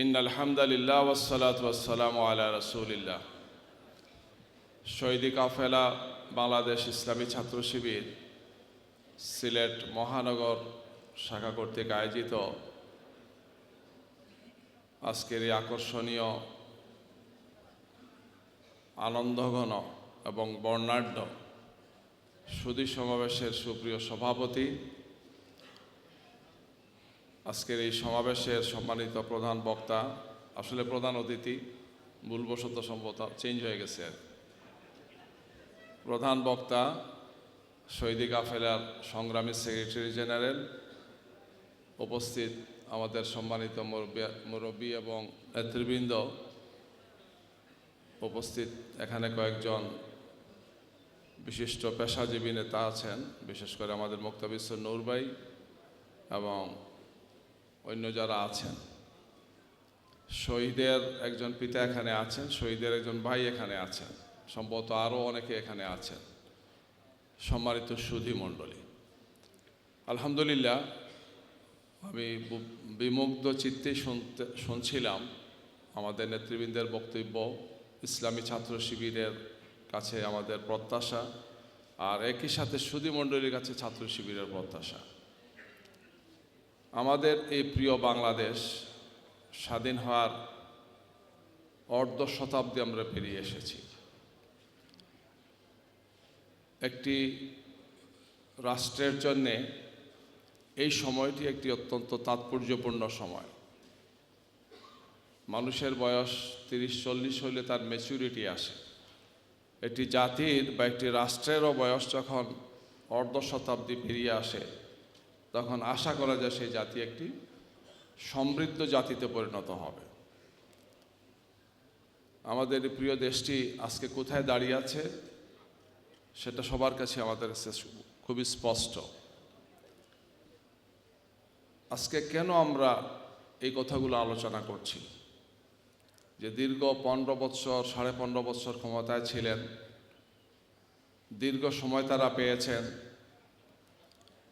In আলহামদুলিল্লাহ ওসালাত ওয়াসালাম আলা রসুলিল্লাহ শহীদি কাফেলা, বাংলাদেশ ইসলামী ছাত্র শিবির, সিলেট মহানগর শাখা কর্তৃক আয়োজিত আজকের এই আকর্ষণীয় আনন্দঘন এবং বর্ণাঢ্য সুদী সমাবেশের সুপ্রিয় সভাপতি আজকের এই সমাবেশের সম্মানিত প্রধান বক্তা, আসলে প্রধান অতিথি, ভুলবশত সম্ভবত চেঞ্জ হয়ে গেছে। প্রধান বক্তা শহীদি কাফেলার সংগ্রামী সেক্রেটারি জেনারেল, উপস্থিত আমাদের সম্মানিত মুরব্বী- এবং নেতৃবৃন্দ, উপস্থিত এখানে কয়েকজন বিশিষ্ট পেশাজীবী নেতা আছেন, বিশেষ করে আমাদের মুক্তাবিশ্বর নূর ভাই এবং অন্য যারা আছেন। শহীদের একজন পিতা এখানে আছেন, শহীদের একজন ভাই এখানে আছেন, সম্ভবত আরও অনেকে এখানে আছেন। সম্মানিত সুধী মণ্ডলী, আলহামদুলিল্লাহ, আমি বিমুগ্ধ চিত্তে শুনতে, শুনছিলাম আমাদের নেতৃবৃন্দের বক্তব্য, ইসলামী ছাত্র শিবিরের কাছে আমাদের প্রত্যাশা, আর একই সাথে সুধী মণ্ডলীর কাছে ছাত্র শিবিরের প্রত্যাশা। আমাদের এই প্রিয় বাংলাদেশ স্বাধীন হওয়ার অর্ধ শতাব্দী আমরা পেরিয়ে এসেছি। একটি রাষ্ট্রের জন্যে এই সময়টি একটি অত্যন্ত তাৎপর্যপূর্ণ সময়। মানুষের বয়স তিরিশ, চল্লিশ হলে তার ম্যাচুরিটি আসে। একটি জাতির বা একটি রাষ্ট্রেরও বয়স যখন অর্ধ শতাব্দী পেরিয়ে আসে তখন আশা করা যায় সেই জাতি একটি সমৃদ্ধ জাতিতে পরিণত হবে। আমাদের প্রিয় দেশটি আজকে কোথায় দাঁড়িয়ে আছে, সেটা সবার কাছে আমাদের খুবই স্পষ্ট। আজকে কেন আমরা এই কথাগুলো আলোচনা করছি? যে দীর্ঘ পনেরো বৎসর, সাড়ে পনেরো বৎসর ক্ষমতায় ছিলেন, দীর্ঘ সময় তারা পেয়েছেন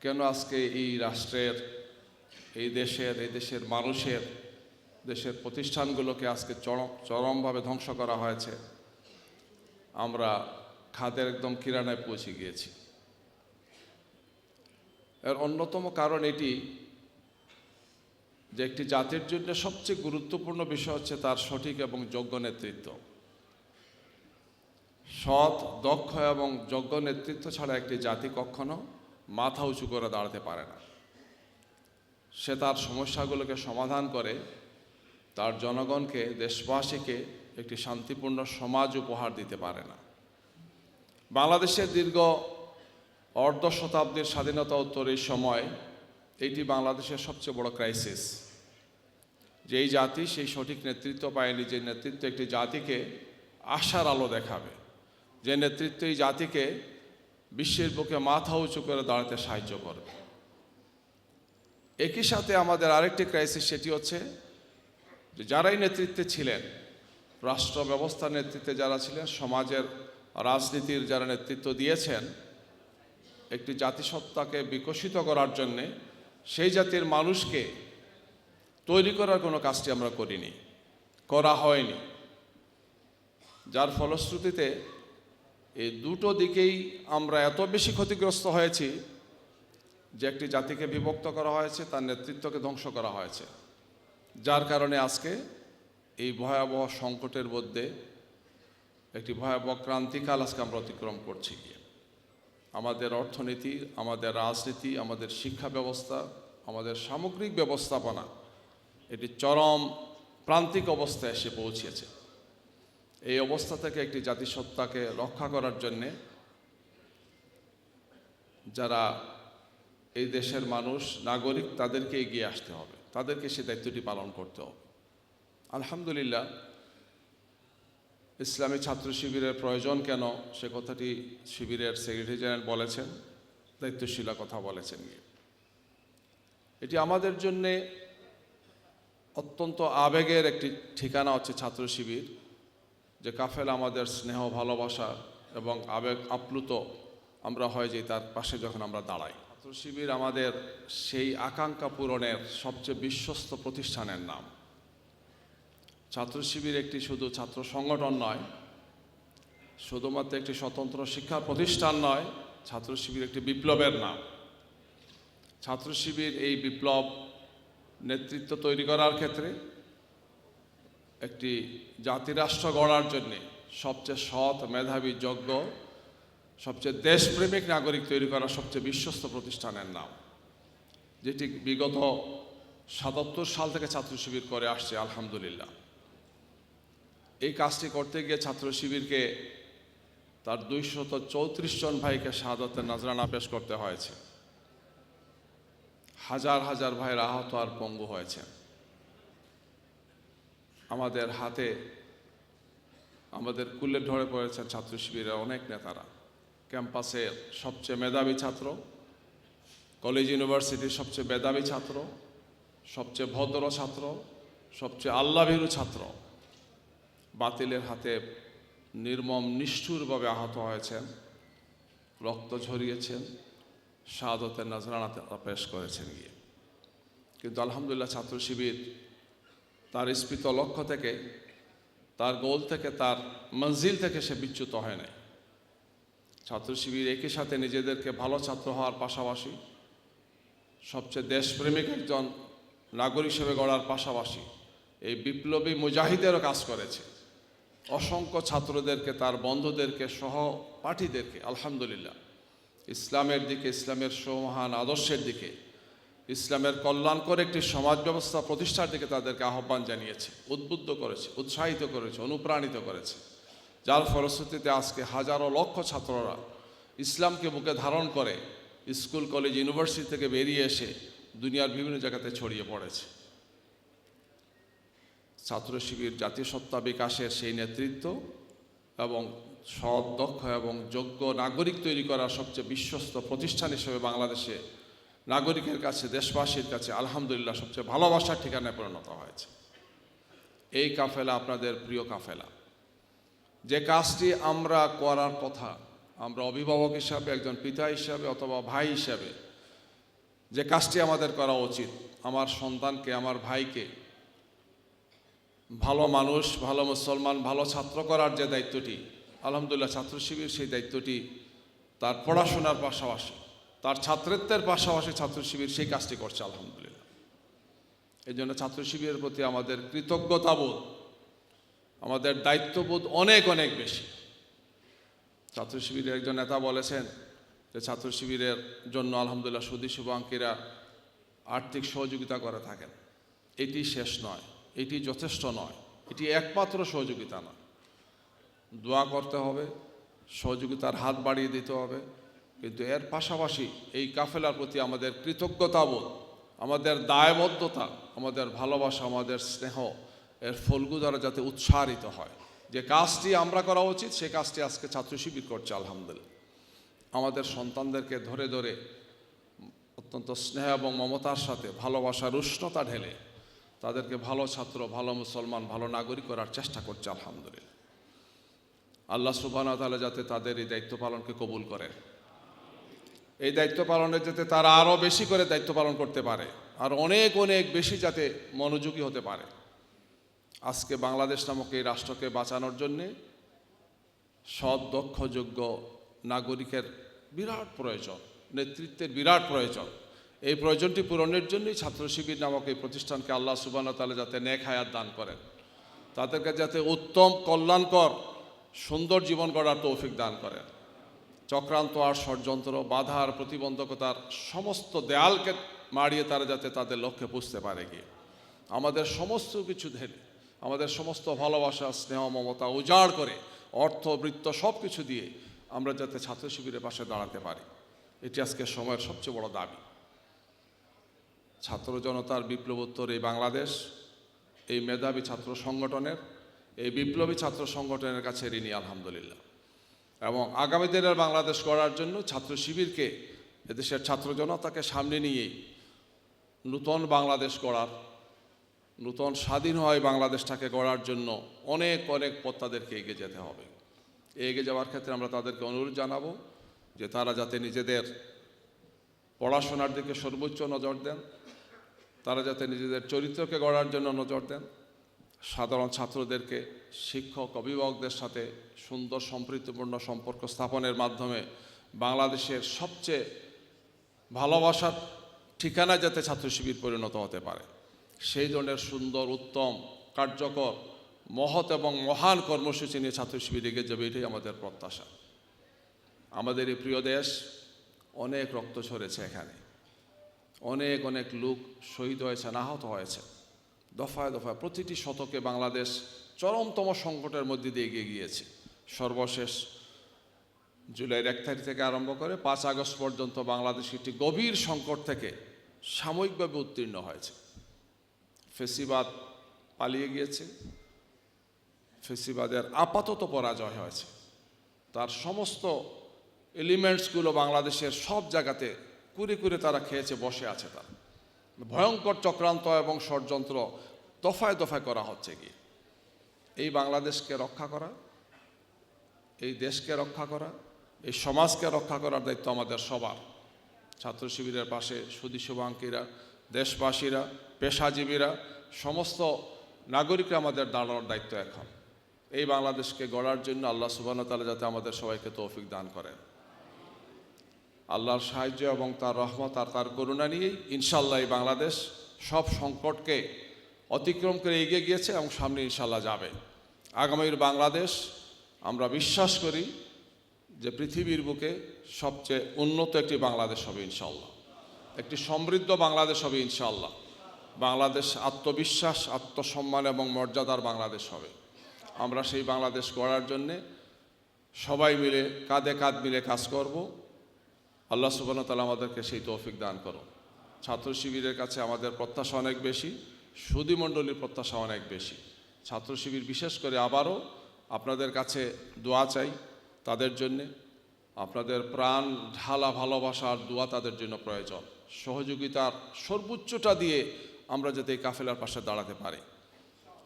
কেন আজকে এই রাষ্ট্রের, এই দেশের এই দেশের মানুষের, দেশের প্রতিষ্ঠানগুলোকে আজকে চরম, চরমভাবে ধ্বংস করা হয়েছে? আমরা খাদের একদম কিরানায় পৌঁছে গিয়েছি। এর অন্যতম কারণ এটি যে একটি জাতির জন্য সবচেয়ে গুরুত্বপূর্ণ বিষয় হচ্ছে তার সঠিক এবং যোগ্য নেতৃত্ব। সৎ, দক্ষ এবং যোগ্য নেতৃত্ব ছাড়া একটি জাতি কখনো মাথা উঁচু করে দাঁড়াতে পারে না। সে তার সমস্যাগুলোকে সমাধান করে, তার জনগণকে, দেশবাসীকে একটি শান্তিপূর্ণ সমাজ উপহার দিতে পারে না। বাংলাদেশের দীর্ঘ অর্ধ শতাব্দীর স্বাধীনতা উত্তরের সময় এইটি বাংলাদেশের সবচেয়ে বড় ক্রাইসিস যেই জাতি সেই সঠিক নেতৃত্ব পায়নি, যে নেতৃত্ব একটি জাতিকে আশার আলো দেখাবে, যে নেতৃত্ব এই জাতিকে বিশ্বের বুকে মাথা উঁচু করে দাঁড়াতে সাহায্য করবে একই সাথে আমাদের আরেকটি ক্রাইসিস সেটি হচ্ছে যে যারাই নেতৃত্বে ছিলেন, রাষ্ট্র ব্যবস্থার নেতৃত্বে যারা ছিলেন, সমাজের রাজনীতির যারা নেতৃত্ব দিয়েছেন, একটি জাতিসত্তাকে বিকশিত করার জন্যে সেই জাতির মানুষকে তৈরি করার কোনো কাজটি আমরা করিনি, করা হয়নি। যার ফলশ্রুতিতে এই দুটো দিকেই আমরা এত বেশি ক্ষতিগ্রস্ত হয়েছি যে একটি জাতিকে বিভক্ত করা হয়েছে, তার নেতৃত্বকে ধ্বংস করা হয়েছে। যার কারণে আজকে এই ভয়াবহ সংকটের মধ্যে একটি ভয়াবহ ক্রান্তিকাল আজকে আমরা অতিক্রম করছি গিয়ে। আমাদের অর্থনীতি, আমাদের রাজনীতি, আমাদের শিক্ষা ব্যবস্থা, আমাদের সামগ্রিক ব্যবস্থাপনা, এটি চরম প্রান্তিক অবস্থায় এসে পৌঁছেছে। এই অবস্থা থেকে একটি জাতিসত্তাকে রক্ষা করার জন্যে যারা এই দেশের মানুষ, নাগরিক, তাদেরকে এগিয়ে আসতে হবে। তাদেরকে সে দায়িত্বটি পালন করতে হবে। আলহামদুলিল্লাহ, ইসলামী ছাত্র শিবিরের প্রয়োজন কেন? সে কথাটি শিবিরের সেক্রেটারি জেনারেল বলেছেন দায়িত্বশীলা কথা বলেছেন। এটি আমাদের জন্যে অত্যন্ত আবেগের একটি ঠিকানা হচ্ছে ছাত্র শিবির। যে কাফেলা আমাদের স্নেহ, ভালোবাসা এবং আবেগ আপ্লুত আমরা হয় যে তার পাশে যখন আমরা দাঁড়াই। ছাত্র শিবির আমাদের সেই আকাঙ্ক্ষা পূরণের সবচেয়ে বিশ্বস্ত প্রতিষ্ঠানের নাম। ছাত্র শিবির একটি শুধু ছাত্র সংগঠন নয়, শুধুমাত্র একটি স্বতন্ত্র শিক্ষা প্রতিষ্ঠান নয়, ছাত্র শিবির একটি বিপ্লবের নাম। ছাত্র শিবির এই বিপ্লব নেতৃত্ব তৈরি করার ক্ষেত্রে একটি জাতিরাষ্ট্র গড়ার জন্যে সবচেয়ে সৎ, মেধাবী যজ্ঞ সবচেয়ে দেশপ্রেমিক নাগরিক তৈরি করা সবচেয়ে বিশ্বস্ত প্রতিষ্ঠানের নাম। যেটি বিগত সাতাত্তর সাল থেকে ছাত্র শিবির করে আসছে, আলহামদুলিল্লাহ। এই কাজটি করতে গিয়ে ছাত্র শিবিরকে তার দুইশত চৌত্রিশ জন ভাইকে শাহাদতের নাজরানা পেশ করতে হয়েছে। হাজার হাজার ভাইয়ের আহত আর পঙ্গু হয়েছে। আমাদের হাতে, আমাদের কুলে ধরে পড়েছেন ছাত্র শিবিরের অনেক নেতারা। ক্যাম্পাসের সবচেয়ে মেধাবী ছাত্র, কলেজ ইউনিভার্সিটির সবচেয়ে মেধাবী ছাত্র, সবচেয়ে ভদ্র ছাত্র, সবচেয়ে আল্লাভীরু ছাত্র। বাতিলের হাতে নির্মম, নিষ্ঠুরভাবে আহত হয়েছেন, রক্ত ঝরিয়েছেন, শাহাদতের নজরানা পেশ করেছেন গিয়ে। কিন্তু আলহামদুলিল্লাহ ছাত্র শিবির তার স্ফীত লক্ষ্য থেকে, তার গোল থেকে, তার মঞ্জিল থেকে সে বিচ্যুত হয় নাই। ছাত্র শিবির একই সাথে নিজেদেরকে ভালো ছাত্র হওয়ার পাশাপাশি সবচেয়ে দেশপ্রেমিক একজন নাগরিক হিসেবে গড়ার পাশাপাশি এই বিপ্লবী মুজাহিদেরও কাজ করেছে। অসংখ্য ছাত্রদেরকে, তার বন্ধুদেরকে সহপাঠীদেরকে আলহামদুলিল্লাহ, ইসলামের দিকে, ইসলামের সমহান আদর্শের দিকে ইসলামের কল্যাণকর একটি সমাজ ব্যবস্থা প্রতিষ্ঠার দিকে তাদেরকে আহ্বান জানিয়েছে, উদ্বুদ্ধ করেছে, উৎসাহিত করেছে, অনুপ্রাণিত করেছে। যার ফলশ্রুতিতে আজকে হাজারো লক্ষ ছাত্ররা ইসলামকে বুকে ধারণ করে স্কুল, কলেজ, ইউনিভার্সিটি থেকে বেরিয়ে এসে দুনিয়ার বিভিন্ন জায়গাতে ছড়িয়ে পড়েছে। ছাত্র শিবির জাতীয় সত্তা বিকাশের সেই নেতৃত্ব এবং সৎ, দক্ষ এবং যোগ্য নাগরিক তৈরি করার সবচেয়ে বিশ্বস্ত প্রতিষ্ঠান হিসেবে বাংলাদেশে নাগরিকের কাছে, দেশবাসীর কাছে আলহামদুলিল্লাহ সবচেয়ে ভালোবাসার ঠিকানায় পরিণত হয়েছে। এই কাফেলা আপনাদের প্রিয় কাফেলা। যে কাজটি আমরা করার কথা, আমরা অভিভাবক হিসাবে, একজন পিতা হিসাবে অথবা ভাই হিসাবে, যে কাজটি আমাদের করা উচিত, আমার সন্তানকে, আমার ভাইকে, ভালো মানুষ, ভালো মুসলমান, ভালো ছাত্র করার যে দায়িত্বটি, আলহামদুলিল্লাহ ছাত্র শিবির সেই দায়িত্বটি তার পড়াশোনার পাশাপাশি তার ছাত্রত্বের পাশাপাশি ছাত্র শিবির সেই কাজটি করছে, আলহামদুলিল্লাহ। এই জন্য ছাত্র শিবিরের প্রতি আমাদের কৃতজ্ঞতাবোধ, আমাদের দায়িত্ববোধ অনেক অনেক বেশি। ছাত্র শিবিরের একজন নেতা বলেছেন যে ছাত্র শিবিরের জন্য আলহামদুলিল্লাহ সুদী শুভাঙ্কিরা আর্থিক সহযোগিতা করে থাকেন। এটি শেষ নয়, এটি যথেষ্ট নয়, এটি একমাত্র সহযোগিতা নয়। দোয়া করতে হবে, সহযোগিতার হাত বাড়িয়ে দিতে হবে কিন্তু এর পাশাপাশি এই কাফেলার প্রতি আমাদের কৃতজ্ঞতাবোধ, আমাদের দায়বদ্ধতা, আমাদের ভালোবাসা, আমাদের স্নেহ, এর ফলগু দ্বারা যাতে উৎসাহিত হয়। যে কাজটি আমরা করা উচিত, সে কাজটি আজকে ছাত্র শিবির করছে, আলহামদুলিল্লাহ। আমাদের সন্তানদেরকে ধরে ধরে অত্যন্ত স্নেহ এবং মমতার সাথে, ভালোবাসার উষ্ণতা ঢেলে তাদেরকে ভালো ছাত্র, ভালো মুসলমান, ভালো নাগরিক করার চেষ্টা করছে, আলহামদুলিল্লাহ। আল্লাহ সুবাহ তাহলে যাতে তাদের এই দায়িত্ব পালনকে কবুল করেন এই দায়িত্ব পালনের যাতে তারা আরও বেশি করে দায়িত্ব পালন করতে পারে, আর অনেক অনেক বেশি যাতে মনোযোগী হতে পারে। আজকে বাংলাদেশ নামক এই রাষ্ট্রকে বাঁচানোর জন্যে সৎ দক্ষযোগ্য নাগরিকের বিরাট প্রয়োজন, নেতৃত্বের বিরাট প্রয়োজন। এই প্রয়োজনটি পূরণের জন্যই ছাত্র শিবির নামক এই প্রতিষ্ঠানকে আল্লাহ সুবান তালে যাতে নেক হায়াত দান করেন। তাদেরকে যাতে উত্তম, কল্যাণকর, সুন্দর জীবন গড়ার তৌফিক দান করেন। চক্রান্ত আর ষড়যন্ত্র বাধার প্রতিবন্ধকতার সমস্ত দেয়ালকে মারিয়ে তারা যাতে তাদের লক্ষ্যে পুষতে পারে গিয়ে। আমাদের সমস্ত কিছু ধরে আমাদের সমস্ত ভালোবাসা, স্নেহ, মমতা উজাড় করে, অর্থ, বৃত্ত সব কিছু দিয়ে আমরা যাতে ছাত্র শিবিরের পাশে দাঁড়াতে পারি। এটি আজকে সময়ের সবচেয়ে বড় দাবি। ছাত্র জনতার বিপ্লবোত্তর এই বাংলাদেশ, এই মেধাবী ছাত্র সংগঠনের, এই বিপ্লবী ছাত্র সংগঠনের কাছে ঋণী, আলহামদুলিল্লাহ। এবং আগামী দিনের বাংলাদেশ গড়ার জন্য ছাত্র শিবিরকে এদেশের ছাত্র জনতাকে সামনে নিয়েই নূতন বাংলাদেশ গড়ার, নূতন স্বাধীন হয় বাংলাদেশটাকে গড়ার জন্য অনেক অনেক পথ তাদেরকে এগিয়ে যেতে হবে। এগিয়ে যাওয়ার ক্ষেত্রে আমরা তাদেরকে অনুরোধ জানাব যে তারা যাতে নিজেদের পড়াশোনার দিকে সর্বোচ্চ নজর দেন, তারা যাতে নিজেদের চরিত্রকে গড়ার জন্য নজর দেন সাধারণ ছাত্রদেরকে শিক্ষক, অভিভাবকদের সাথে সুন্দর, সম্প্রীতিপূর্ণ সম্পর্ক স্থাপনের মাধ্যমে বাংলাদেশের সবচেয়ে ভালোবাসার ঠিকানা যাতে ছাত্র শিবির পরিণত হতে পারে। সেই ধরনের সুন্দর, উত্তম, কার্যকর, মহৎ এবং মহান কর্মসূচি নিয়ে ছাত্র শিবির এগিয়ে যাবে, এটাই আমাদের প্রত্যাশা। আমাদের এই প্রিয় দেশ অনেক রক্ত ঝরেছে এখানে। অনেক অনেক লোক শহীদ হয়েছে আহত হয়েছে দফায় দফায় প্রতিটি শতকে বাংলাদেশ চরমতম সংকটের মধ্যে দিয়ে এগিয়ে গিয়েছে। সর্বশেষ জুলাইয়ের এক তারিখ থেকে আরম্ভ করে পাঁচ আগস্ট পর্যন্ত বাংলাদেশ একটি গভীর সংকট থেকে সাময়িকভাবে উত্তীর্ণ হয়েছে। ফেসিবাদ পালিয়ে গিয়েছে। ফেসিবাদের আপাতত পরাজয় হয়েছে। তার সমস্ত এলিমেন্টসগুলো বাংলাদেশের সব জায়গাতে কুরে কুরে তারা খেয়েছে, বসে আছে তারা। ভয়ঙ্কর চক্রান্ত এবং ষড়যন্ত্র দফায় দফায় করা হচ্ছে কি এই বাংলাদেশকে রক্ষা করা, এই দেশকে রক্ষা করা, এই সমাজকে রক্ষা করার দায়িত্ব আমাদের সবার। ছাত্র শিবিরের পাশে সুদী শুভাঙ্কীরা দেশবাসীরা, পেশাজীবীরা, সমস্ত নাগরিকরা আমাদের দাঁড়ানোর দায়িত্ব এখন। এই বাংলাদেশকে গড়ার জন্য আল্লাহ সুবাহ তালা যাতে আমাদের সবাইকে তৌফিক দান করেন। আল্লাহর সাহায্য এবং তার রহমত আর তার করুণা নিয়েই ইনশাল্লাহ এই বাংলাদেশ সব সংকটকে অতিক্রম করে এগিয়ে গিয়েছে এবং সামনে ইনশাল্লাহ যাবে। আগামীর বাংলাদেশ, আমরা বিশ্বাস করি যে পৃথিবীর বুকে সবচেয়ে উন্নত একটি বাংলাদেশ হবে ইনশাল্লাহ। একটি সমৃদ্ধ বাংলাদেশ হবে ইনশাল্লাহ। বাংলাদেশ আত্মবিশ্বাস, আত্মসম্মান এবং মর্যাদার বাংলাদেশ হবে। আমরা সেই বাংলাদেশ গড়ার জন্যে সবাই মিলে, কাঁধে কাঁধ মিলে কাজ করব। আল্লাহ সুবান তালা আমাদেরকে সেই তৌফিক দান করো ছাত্র শিবিরের কাছে আমাদের প্রত্যাশা অনেক বেশি সুদীমণ্ডলীর প্রত্যাশা অনেক বেশি। ছাত্র শিবির বিশেষ করে আবারও আপনাদের কাছে দোয়া চাই তাদের জন্যে। আপনাদের প্রাণ ঢালা ভালোবাসার দোয়া তাদের জন্য প্রয়োজন। সহযোগিতার সর্বোচ্চটা দিয়ে আমরা যাতে এই কাফেলার পাশে দাঁড়াতে পারি।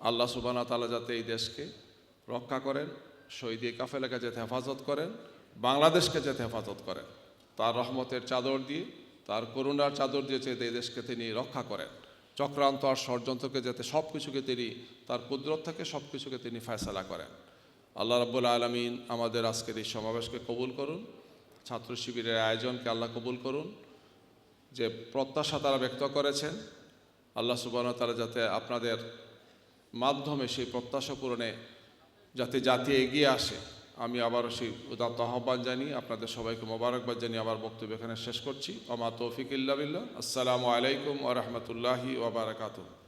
আল্লাহ সুবানা তালা যাতে এই দেশকে রক্ষা করেন, শহীদ কাফেলাকে যাতে হেফাজত করেন, বাংলাদেশকে যাতে হেফাজত করেন। তার রহমতের চাদর দিয়ে, তার করুণার চাদর দিয়ে যাতে এই দেশকে তিনি রক্ষা করেন। চক্রান্ত আর ষড়যন্ত্রকে যাতে সব কিছুকে তিনি, তার কুদরত থেকে সব কিছুকে তিনি ফয়সালা করেন। আল্লাহ রব্বুল আলমিন আমাদের আজকের এই সমাবেশকে কবুল করুন। ছাত্র শিবিরের আয়োজনকে আল্লাহ কবুল করুন। যে প্রত্যাশা তারা ব্যক্ত করেছেন, আল্লাহ সুবাহ তারা যাতে আপনাদের মাধ্যমে সেই প্রত্যাশা পূরণে যাতে জাতি এগিয়ে আসে। আমি আবারও সেই উদাত্ত আহ্বান জানি আপনাদের সবাইকে মোবারকবাদ জানিয়ে আবার বক্তব্য এখানে শেষ করছি। অমা তৌফিক ইল্লা আসসালামু আলাইকুম ওরহমতুল্লাহি ওবরাকাতুহ